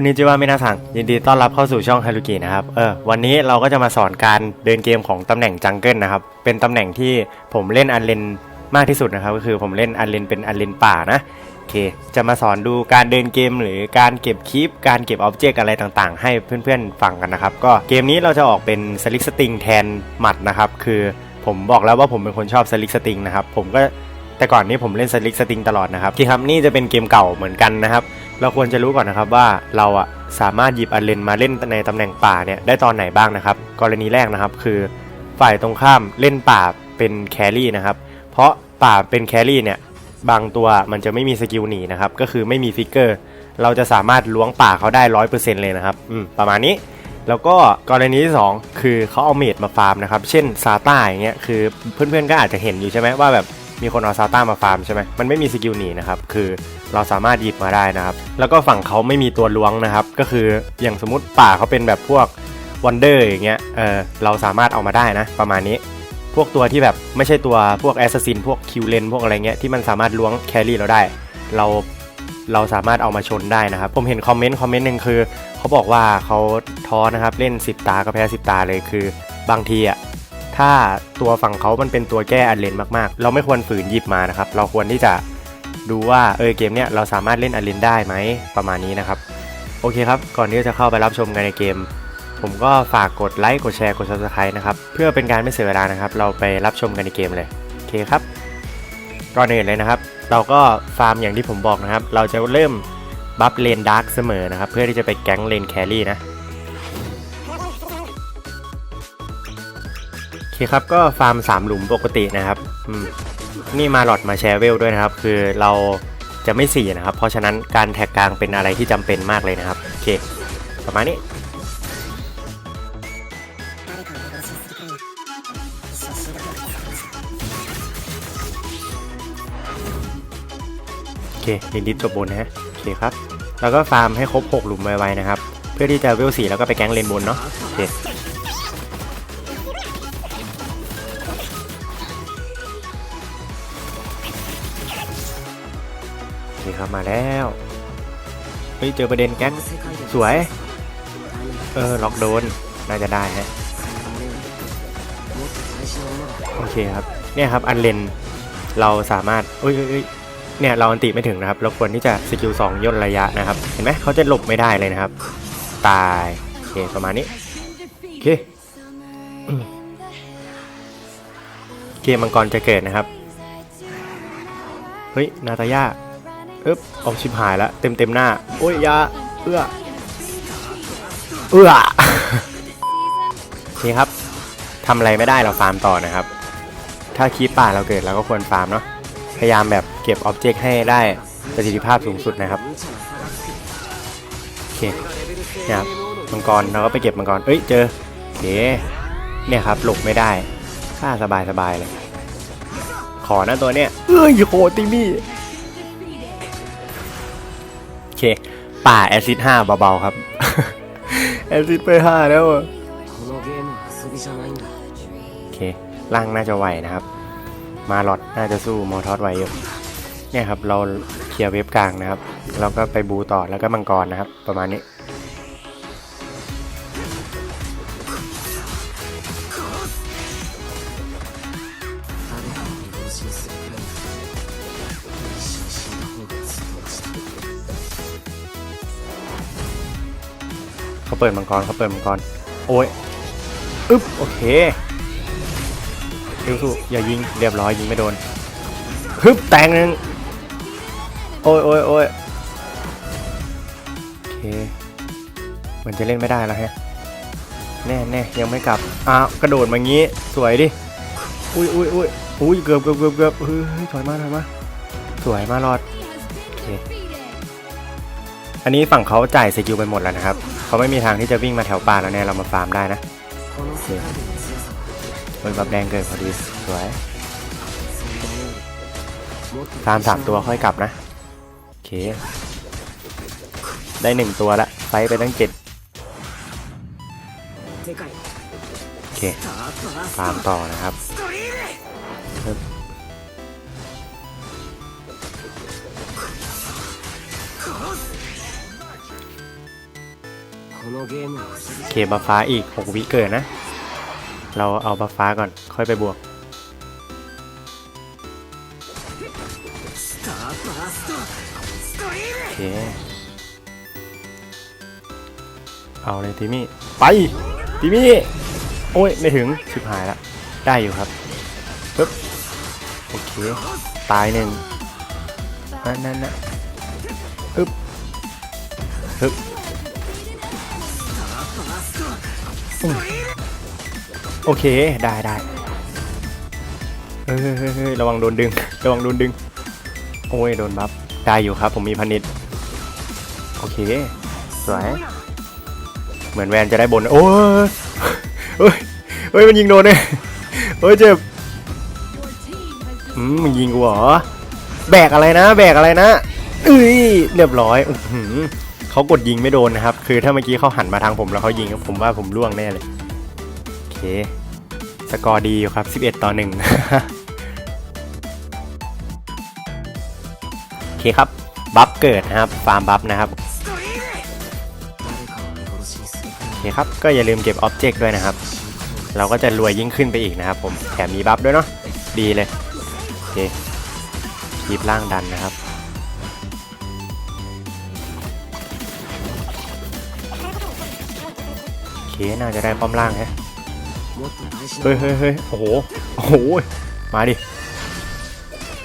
คุณนิจิวามินาซังยินดีต้อนรับเข้าสู่ช่องฮารุกินะครับ เออ วันนี้เราก็จะมาสอนการเดินเกมของตำแหน่งจังเกิลนะครับ เป็นตำแหน่งที่ผมเล่นอันเลนมากที่สุดนะครับ ก็คือผมเล่นอันเลนเป็นอันเลนป่านะโอเค จะมาสอนดูการเดินเกมหรือการเก็บคีปการเก็บออบเจกต์อะไรต่างๆ ให้เพื่อนๆฟังกันนะครับ ก็เกมนี้เราจะออกเป็นสลิกสติงแทนหมัดนะครับ คือผมบอกแล้วว่าผมเป็นคนชอบสลิกสติงนะครับ ผมก็แต่ก่อนนี้ผมเล่นสลิกสติงตลอดนะครับที่ครับนี่จะเป็นเกมเก่าเหมือนกันนะครับ เราควรจะรู้ก่อนนะครับว่าเราอะสามารถหยิบอันเลนมาเล่นในตำแหน่งป่าเนี่ยได้ตอนไหนบ้างนะครับ กรณีแรกนะครับคือฝ่ายตรงข้ามเล่นป่าเป็นแครี่นะครับ เพราะป่าเป็นแครี่เนี่ยบางตัวมันจะไม่มีสกิลหนีนะครับก็คือไม่มีฟิกเกอร์ เราจะสามารถล้วงป่าเขาได้ร้อยเปอร์เซ็นต์เลยนะครับอืมประมาณนี้ แล้วก็กรณีที่ 2 คือเขาเอาเมดมาฟาร์มนะครับ เช่นซาต้าอย่างเงี้ยคือเพื่อนๆก็อาจจะเห็นอยู่ใช่ไหมว่าแบบมีคนเอาซาต้ามาฟาร์มใช่ไหมมันไม่มีสกิลหนีนะครับคือ เราสามารถหยิบมาได้นะครับ แล้วก็ฝั่งเขาไม่มีตัวล้วงนะครับ ก็คืออย่างสมมติป่าเขาเป็นแบบพวกวันเดอร์อย่างเงี้ยเออเราสามารถเอามาได้นะ ประมาณนี้ พวกตัวที่แบบไม่ใช่ตัวพวกแอสซัสซินพวกคิวเลนพวกอะไรเงี้ยที่มันสามารถล้วงแครี่เราได้ เราเราสามารถเอามาชนได้นะครับ ผมเห็นคอมเมนต์คอมเมนต์หนึ่งคือเขาบอกว่าเขาท้อนะครับเล่น 10 ตาก็แพ้ 10 ตาเลยคือบางทีอะถ้าตัวฝั่งเขามันเป็นตัวแก้อันเลนมากๆ เราไม่ควรฝืนหยิบมานะครับ เราควรที่จะ ดูว่าเออเกมเนี้ยเราสามารถเล่นอันเลนได้ไหมประมาณนี้นะครับ โอเคครับ ก่อนที่จะเข้าไปรับชมกันในเกม ผมก็ฝากกดไลค์กดแชร์กด subscribe นะครับ เพื่อเป็นการไม่เสียเวลานะครับ เราไปรับชมกันในเกมเลยโอเคครับก่อนอื่นเลยนะครับ เราก็ฟาร์มอย่างที่ผมบอกนะครับ เราจะเริ่มบัฟเลนดาร์กเสมอนะครับ เพื่อที่จะไปแก๊งเลนแครี่นะโอเคครับก็ฟาร์ม3หลุมปกตินะครับอืม นี่มาหลอดมาแชร์เวลด้วยนะครับ คือเราจะไม่สี่นะครับ เพราะฉะนั้นการแท็กกลางเป็นอะไรที่จำเป็นมากเลยนะครับ โอเค ประมาณนี้โอเคลินดิสจบบนนะฮะโอเคครับ แล้วก็ฟาร์มให้ครบ 6 หลุมไวๆนะครับ เพื่อที่จะเวล4แล้วก็ไปแก๊งเลนบนเนาะโอเค โอเคครับมาแล้วเฮ้ยเจอประเด็นแก๊งสวย เออล็อกโดนน่าจะได้ฮะโอเคครับเนี่ยครับอันเลนเราสามารถเอ้ยเอ้ยเอ้ยเนี่ยเราอันติไม่ถึงนะครับ เราควรที่จะสกิลสองย่นระยะนะครับ เห็นไหมเขาจะหลบไม่ได้เลยนะครับ ตายโอเคประมาณนี้โอเคอืมเกมมังกรจะเกิดนะครับ เฮ้ย นาตาย่า อึ๊บออกชิบหายแล้วเต็มเต็มๆหน้า โอ้ยอยาเอื้อเอื้อโอเคครับทำอะไรไม่ได้เราฟาร์มต่อนะครับ ถ้าคีปป่าเราเกิดเราก็ควรฟาร์มเนาะพยายามแบบเก็บอ็อบเจกต์ให้ได้ประสิทธิภาพสูงสุดนะครับโอเคเนี่ยครับมังกรเราก็ไปเก็บมังกรเอ้ยเจอโอเคเนี่ยครับหลบไม่ได้ฆ่าสบายสบายๆเลย ขอนะตัวเนี้ยเอ้ยโหติมี่โอ ค ป่าแอซิดห้าเบาๆครับ แอซิดไปห้าแล้วอะโอเคล่างน่าจะไหวนะครับ มาลอดน่าจะสู้มอทอสไหวอยู่เนี่ยครับ เราเคลียร์เว็บกลางนะครับเราก็ไปบูต่อแล้วก็มังกรนะครับ ประมาณนี้ เขาเปิดมังกรเขาเปิดมังกร โอ้ย อึ๊บ โอเคเร็วสู้อย่ายิง เรียบร้อยยิงไม่โดน ฮึบแตงหนึ่งโอ้ยโอ้ยโอ้ยโอเค เหมือนจะเล่นไม่ได้แล้วฮะ แน่แน่ยังไม่กลับ อ้าว กระโดดมางี้ สวยดิ อุ้ยอุ้ยอุ้ยอุ้ยเกือบเกือบเกือบเกือบเฮ้ยถอยมาถอยมา สวยมารอด โอเค อันนี้ฝั่งเขาจ่ายสกิลไปหมดแล้วนะครับเขาไม่มีทางที่จะวิ่งมาแถวป่าแล้วแน่เรามาฟาร์มได้นะโอเคโบับแดงเกิดพอดีสวยฟาร์มสามตัวค่อยกลับนะโอเค ได้หนึ่งตัวละไฟไปตั้งเจ็ดโอเคฟาร์มต่อนะครับ เคบัฟฟ้าอีก 6 วิเกิดนะ เราเอาบัฟฟ้าก่อน ค่อยไปบวกเค เอาเลยทีมี่ ไปทีมี่ โอ้ย ไม่ถึงสิบหายละ ได้อยู่ครับปึ๊บโอเค ตายหนึ่งนั่นนั่นนะ โอเคได้ได้เฮ้ยเฮ้ยเฮ้ยระวังโดนดึง ระวังโดนดึง โอ้ยโดนบัฟได้อยู่ครับ ผมมีพันนิดโอเคสวยเหมือนแวนจะได้บนโอ้ยเฮ้ยเฮ้ยมันยิงโดนเนี่ยเฮ้ยเจ็บอืมมันยิงกูเหรอแบกอะไรนะ แบกอะไรนะเอ้ยเรียบร้อยอื้อหือ เขากดยิงไม่โดนนะครับ คือถ้าเมื่อกี้เขาหันมาทางผมแล้วเขายิงผมว่าผมล่วงแน่เลยโอเค สกอร์ดีอยู่ครับ 11 ต่อ1โอเคครับ บัฟเกิดนะครับ ฟาร์มบัฟนะครับโอเคครับ ก็อย่าลืมเก็บอ็อบเจกต์ด้วยนะครับ เราก็จะรวยยิ่งขึ้นไปอีกนะครับผม แถมมีบัฟด้วยเนาะ ดีเลย โอเคคีบปล่างดันนะครับ น่าจะได้ป้อมล่างฮะเฮ้ยเฮ้ยเฮ้ยโอ้โห โอ้โห มาดิ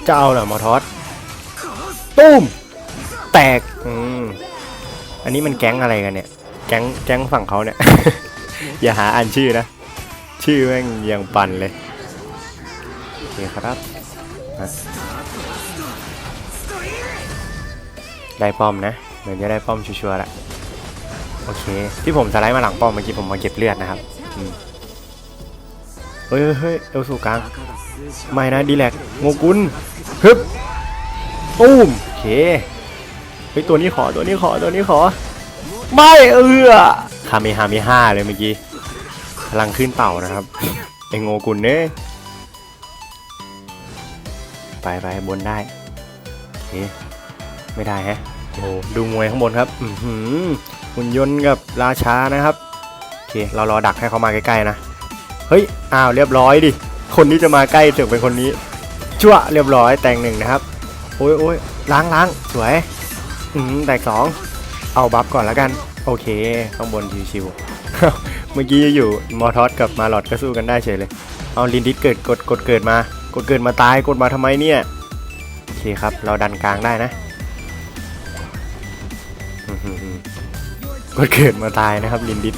เจ้าน่ะมอทอสตุ้ม แตก อืม อันนี้มันแก๊งอะไรกันเนี่ย แก๊ง แก๊งฝั่งเขาเนี่ย อย่าหาอ่านชื่อนะ ชื่อแม่งยังปั่นเลยโอเคครับได้ป้อมนะ เหมือนจะได้ป้อมชัวร์ละ โอเค ที่ผมสไลด์มาหลังป้อมเมื่อกี้ผมมาเก็บเลือดนะครับเฮ้ยเฮ้ยเอลสู่กลางไม่นะดีแลกโงกุลฮึบตูมโอเคไปตัวนี้ขอตัวนี้ขอตัวนี้ขอ ไม่เออคาเมฮาเมห้าเลยเมื่อกี้พลังขึ้นเต่านะครับไอโงกุลเนี่ยไปไปบนได้นี่ไม่ได้ฮะโอ้ดูมวยข้างบนครับ อื หุ่นยนต์กับราชานะครับโอเคเรารอดักให้เขามาใกล้ๆนะเฮ้ยอ้าวเรียบร้อยดิคนที่จะมาใกล้ถึงเป็นคนนี้ชั่วเรียบร้อยแต่งหนึ่งนะครับโอ้ยโอ้ยล้างล้างสวยอืมแตกสองเอาบัฟก่อนแล้วกัน โอเค ข้างบนชิวๆเมื่อกี้อยู่มอทอสกับมาหลอดก็สู้กันได้เฉยเลยเอาลินดิสเกิดกดกดเกิดมากดเกิดมาตายกดมาทำไมเนี่ยโอเคครับ เราดันกลางได้นะ กดเกิดมาตายนะครับลินดิส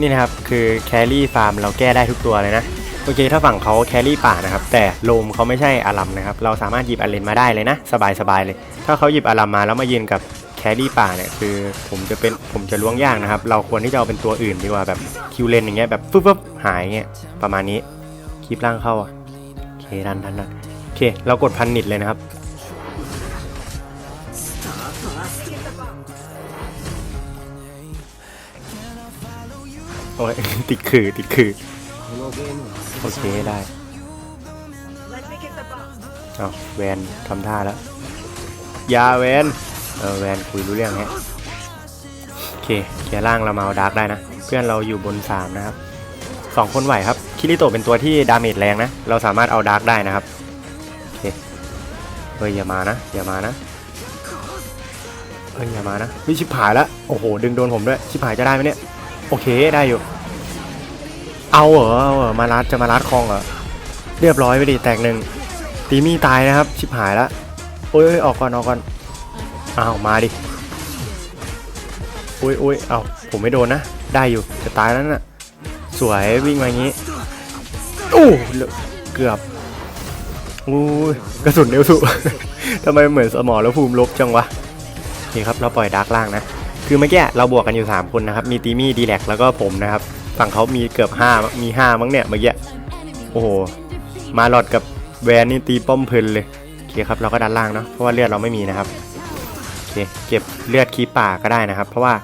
นี่นะครับคือแครี่ฟาร์มเราแก้ได้ทุกตัวเลยนะโอเคถ้าฝั่งเขาแครี่ป่านะครับแต่โลมเขาไม่ใช่อารัมนะครับเราสามารถหยิบอาเลนมาได้เลยนะ สบายๆเลย ถ้าเขาหยิบอารัมมาแล้วมายืนกับแครี่ป่าเนี่ยคือผมจะเป็นผมจะล้วงยากนะครับ เราควรที่จะเอาเป็นตัวอื่นดีกว่าแบบคิวเลนอย่างเงี้ยแบบฟึบฟึบหายเงี้ยประมาณนี้คลิปล่างเข้าอะโอเคดันดันดันโอเคเรากดพันนิดเลยนะครับ โอ้ยติดคือติดคือโอเคได้เอาแวนทำท่าแล้วยาแวนเออแวนคุยรู้เรื่องฮะโอเคแขียร่างเรามาเอาดาร์กได้นะ เพื่อนเราอยู่บนสามนะครับสองคนไหวครับคิริโตเป็นตัวที่ดาเมจแรงนะ เราสามารถเอาดาร์กได้นะครับโอเคเฮ้ยอย่ามานะ อย่ามานะเฮ้ยอย่ามานะวิชิบหายแล้วโอ้โหดึงโดนผมด้วยชิบหายจะได้ไหมเนี่ย โอเคได้อยู่ เอาเหรอเอาเหรอมารัดจะมารัดคลองเหรอเรียบร้อยไปดิแตกหนึ่งตีมี่ตายนะครับชิบหายล้วโอ้ยเอ้ยออกก่อนออกก่อนอ้าวมาดิโอ้ยโอ้ยเอาผมไม่โดนนะ ได้อยู่จะตายแล้วน่ะสวยวิ่งมาอย่างนี้โอ้เหลือเกือบโอ้ยกระสุนเร็วสุทำไมเหมือนสมอแล้วภูมิลบจังวะโอเคครับเราปล่อยดาร์กล่างนะ คือเมื่อกี้เราบวกกันอยู่ 3 คนนะครับ มีตีมี่ดีแลกแล้วก็ผมนะครับ ฝั่งเขามีเกือบ 5 มี 5 มั้งเนี่ย เมื่อกี้ โอ้โห มาหลอดกับแวนนี่ตีป้อมเพลินเลย โอเคครับ เราก็ดันล่างเนาะ เพราะว่าเลือดเราไม่มีนะครับ โอเค เก็บเลือดคีป่าก็ได้นะครับ เพราะว่า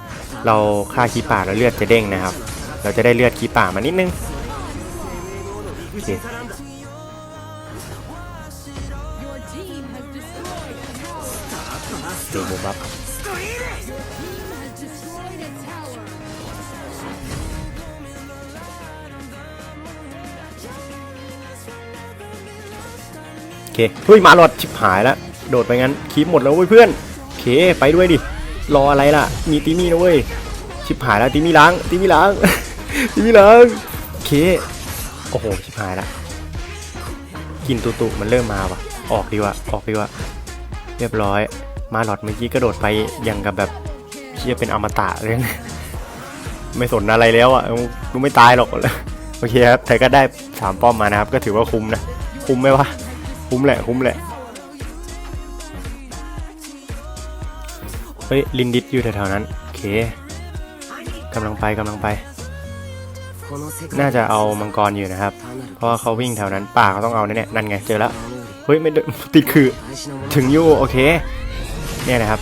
เราฆ่าคีป่าแล้วเลือดจะเด้งนะครับ เราจะได้เลือดคีป่ามานิดนึง โอเคตีบูบับ เคเฮ้ยมาหลอดชิบหายแล้วโดดไปงั้นคีบหมดแล้วเว้ยเพื่อนโอเคไปด้วยดิรออะไรล่ะ มีตีมี่นะเว้ยชิบหายแล้วตีมี่ล้างตีมี่ล้างตีมี่ล้างโอเคโอ้โหชิบหายละกินตุตุมันเริ่มมาว่ะ ออกดีว่าออกดีว่าเรียบร้อย มาหลอดเมื่อกี้กระโดดไปยังกับแบบเชี่ยเป็นอมตะเลยไม่สนอะไรแล้วอะกูไม่ตายหรอกโอเคครับแต่ก็ได้สามป้อมมานะครับ ก็ถือว่าคุ้มนะ คุ้มไหมวะ คุ้มแหละ คุ้มแหละ เฮ้ย ลินดิตอยู่แถวๆนั้น โอเคกำลังไปกำลังไป น่าจะเอามังกรอยู่นะครับ เพราะเขาวิ่งแถวนั้นป่าเขาต้องเอาแน่ๆนั่นไง เจอแล้ว เฮ้ย ไม่ติดคือ ถึงอยู่ โอเค เนี่ยนะครับ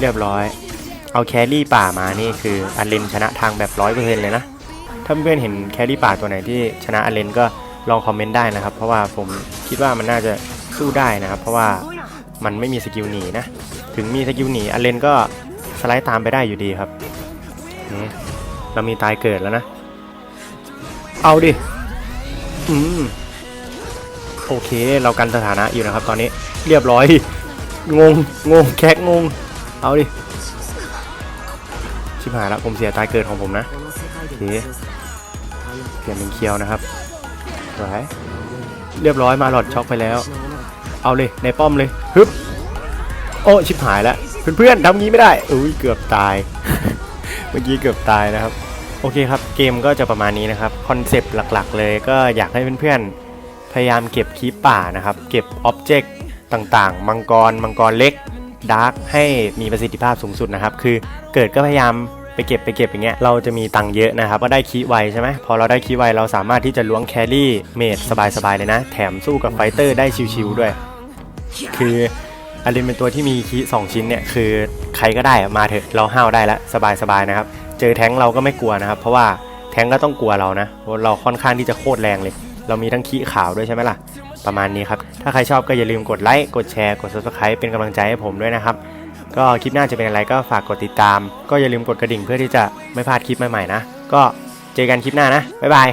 เรียบร้อย เอาแครี่ป่ามานี่คืออันเลนชนะทางแบบร้อยเปอร์เซ็นต์เลยนะ ถ้าเพื่อนเห็นแครี่ป่าตัวไหนที่ชนะอันเลนก็ ลองคอมเมนต์ได้นะครับ เพราะว่าผมคิดว่ามันน่าจะสู้ได้นะครับ เพราะว่ามันไม่มีสกิลหนีนะ ถึงมีสกิลหนีอเลนก็สไลด์ตามไปได้อยู่ดีครับเรามีตายเกิดแล้วนะ เอาดิ อืม โอเค เรากันสถานะอยู่นะครับ ตอนนี้เรียบร้อย งง งง แคกงง เอาดิ ชิบหายละผมเสียตายเกิดของผมนะ โอเคเปลี่ยนเป็นเคียวนะครับ สวเรียบร้อยมาหลอดช็อกไปแล้ว เอาเลยในป้อมเลยฮึบโอ้ชิบหายแล้วเพื่อนๆทำงี้ไม่ได้อุ้ยเกือบตาย เมื่อกี้เกือบตายนะครับ โอเคครับเกมก็จะประมาณนี้นะครับคอนเซปต์หลักๆ เลยก็อยากให้เพื่อนๆพยายามเก็บคีป่านะครับ เก็บอ็อบเจกต์ต่างๆ มังกร มังกรเล็กดาร์กให้มีประสิทธิภาพสูงสุดนะครับ คือเกิดก็พยายาม ไปเก็บไปเก็บอย่างเงี้ยเราจะมีตังค์เยอะนะครับก็ได้คีไวใช่ไหมพอเราได้คีไวเราสามารถที่จะล้วงแครี่เมดสบายๆเลยนะ แถมสู้กับไฟเตอร์ได้ชิวๆด้วย คืออารินเป็นตัวที่มีคีสองชิ้นเนี่ยคือใครก็ได้มาเถอะเราห้าวได้แล้วสบายๆนะครับ เจอแท้งเราก็ไม่กลัวนะครับ เพราะว่าแท้งก็ต้องกลัวเรานะเราะเราค่อนข้างที่จะโคตรแรงเลย เรามีทั้งคีขาวด้วยใช่ไหมล่ะ ประมาณนี้ครับ ถ้าใครชอบก็อย่าลืมกดไลค์กดแชร์กด subscribe เป็นกำลังใจให้ผมด้วยนะครับ ก็คลิปหน้าจะเป็นอะไรก็ฝากกดติดตาม ก็อย่าลืมกดกระดิ่งเพื่อที่จะไม่พลาดคลิปใหม่ๆนะ ก็เจอกันคลิปหน้านะบ๊ายบาย